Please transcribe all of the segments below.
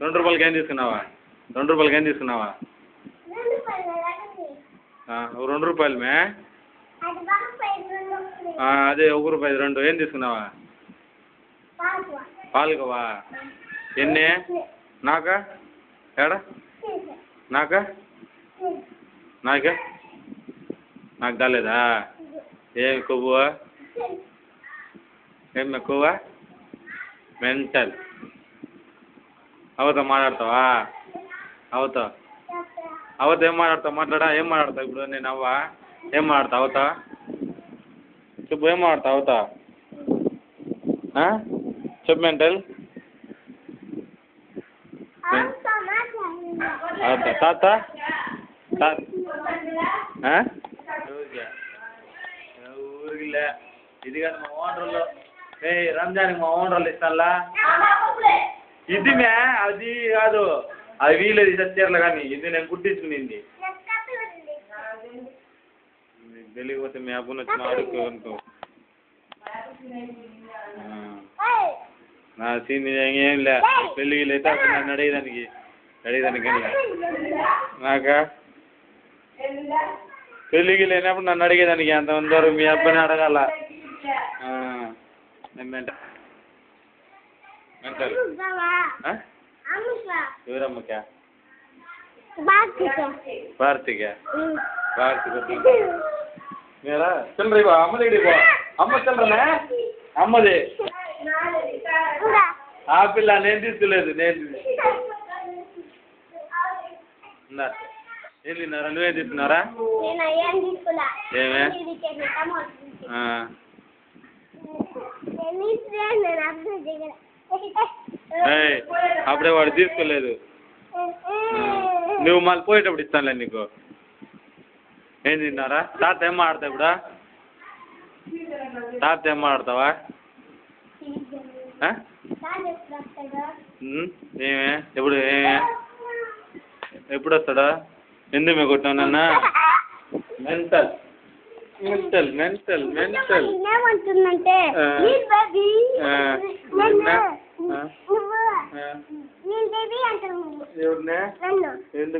రెండు రూపాయలకి ఏం తీసుకున్నావా? రెండు రూపాయలకి ఏం తీసుకున్నావా? రెండు రూపాయలు మే అదే ఒక రూపాయి రెండు. ఏం తీసుకున్నావా? పాలకోవా. ఎన్ని? నాకా? ఏడా? నాకా? నాకా? నాకు కాలేదా ఏమి కొవ్వా? ఏమి కొవ్వా? మెంటల్. అవతో మాట్లాడతావా? అవతో. అవతో ఏం మాట్లాడతావు? మాట్లాడా? ఏం మాట్లాడతావు ఇప్పుడు? నేను అవ్వా ఏం మాట్లాడతావు? అవతా? చెప్పు ఏం మాట్లాడతావు? అవతా? చెప్పు మెంటల్. అవుతా తాత. ఊరికి ఇది కాదు మా ఓనర్లు. ఏ రంజాన్కి మా ఓనర్లు ఇస్తానులా? ఇదిమే అది కాదు. అది వీలేదు చీరలు కానీ ఇది నేను కుట్టించుకునింది తెలియకపోతే మీ అబ్బుని వచ్చి అడుగు అనుకో. నా సీని ఏం లే. పెళ్ళికి అయితే అప్పుడు నన్ను అడిగేదానికి. అడిగేదానికి నాకా? పెళ్ళికి లేనప్పుడు నన్ను అడిగేదానికి ఎంతమంది వరకు మీ అబ్బాయిని అడగాల. ఆ. నేను మెంట మెంటల్ ఆ? ఎవరమ్మకా భారతిక భారతిక మీరా చిల్లర ఇవ్వ అమ్మ దగ్గర ఇవ్వ అమ్మ చిల్లరనే అమ్మది ఆ పిల్ల నేను తీసుకోలేదు నేను ఉందా ఏం తిన్నారా నువ్వేం తీసుకున్నారా ఏమే ఆ. ఏయ్, అప్పుడే వాడు తీసుకోలేదు. నువ్వు మళ్ళీ పోయేటప్పుడు ఇస్తానులే నీకు. ఏం తిన్నారా? తాత ఏం ఆడతా ఇప్పుడు? తాత ఏం ఆడతావా? ఏమే? ఎప్పుడు ఏమే? ఎప్పుడు వస్తాడా? ఎందుకు మేము కొట్టావు నాన్న? మెంటల్ మెంటల్ మెంటల్ మెంటల్ ఏమంటుందంటే నన్ను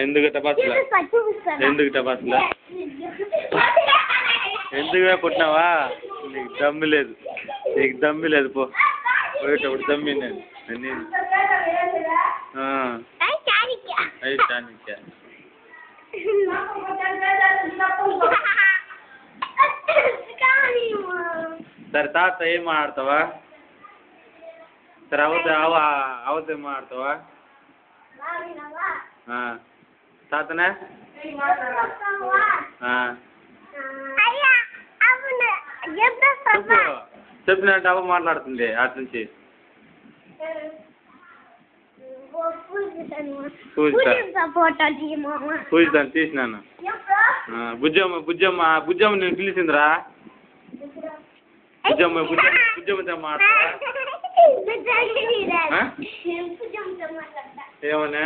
ఎందుకు టపాసులా ఎందుకు టపాసులా ఎందుకు కొట్టినావా నీకు దమ్మి లేదు నీకు దమ్మి లేదు పో పోయేటప్పుడు దమ్మి నేను నేను ఆ, అయి చానిక్య సరే తాత ఏం ఆడతావా సరే అవత అవ అవత ఏం ఆడతావా ఆ, తాతనే ఆ, చెప్పు చెప్పినట్టు అవ్వ మాట్లాడుతుంది అటు నుంచి పూజితాను తీసినాను బుజ్జమ్మ బుజ్జమ్మ బుజ్జమ్మ నేను పిలిచిందిరా బుజ్జమ్మ బుజ్జమ్మ బుజ్జమ్మతో మాట్లాడతా? ఏమన్నా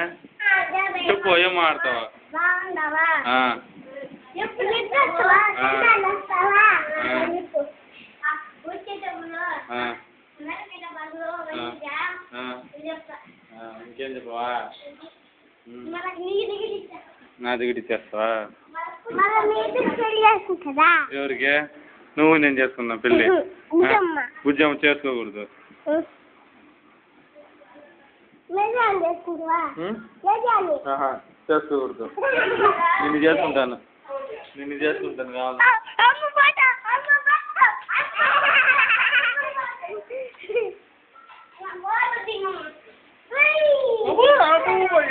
చెప్పు ఏం మాడతావా బాగుండవా ఆ, ఎప్పుడు నిద్రొస్తావా? ఆ. తిన్నాను వస్తావా? ఆ. చెప్పు. ఆ, వచ్చేటప్పుడు ఆ, మెడమీద బదులు మంచిగా ఆ, చెప్తా. ఆ, ఇంకేం చెప్పవా ఉమ్, మనకు నీ దగ్గర ఇచ్చా. నా దగ్గర ఇచ్చేస్తావా మనం నీ దగ్గర పెళ్లి చేసుకుంటుందా? ఎవరికి నువ్వు నేను చేసుకున్నా పెళ్ళి. బుజ్జమ్మ చేసుకోకూడదు. చేసుకోకూడదు. నిన్ను చేసుకుంటాను. నిన్ను చేసుకుంటాను కావాలి.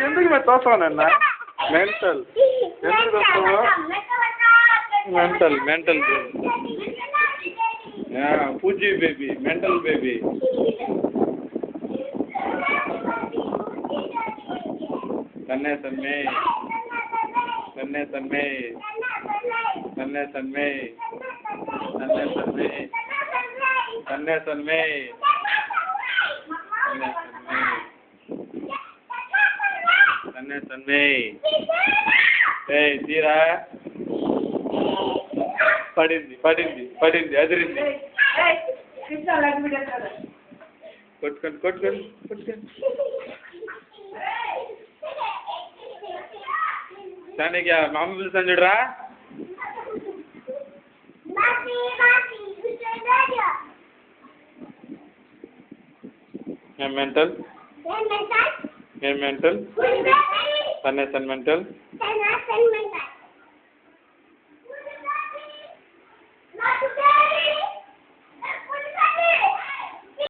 ఎందుకు మేము తోస్తానన్న మెంటల్ ఎందుకు వస్తావు మెంటల్ पूजी बेबी मेंटल बेबी तन्ने तन्ने तन्ने तन्ने तन्ने तन्ने तन्ने तन्ने तन्ने तन्ने तन्ने तन्ने तन्ने तन्ने तन्मय ए सीरा పడింది పడింది పడింది అదిరింది కొట్టుకోండి కొట్టుకోండి కొట్టుకోండి దానికి మా అమ్మ పిలుస్తాను చూడరా ఏం మెంటల్ ఏం మెంటల్ తన్నే తన్ మెంటల్ Sen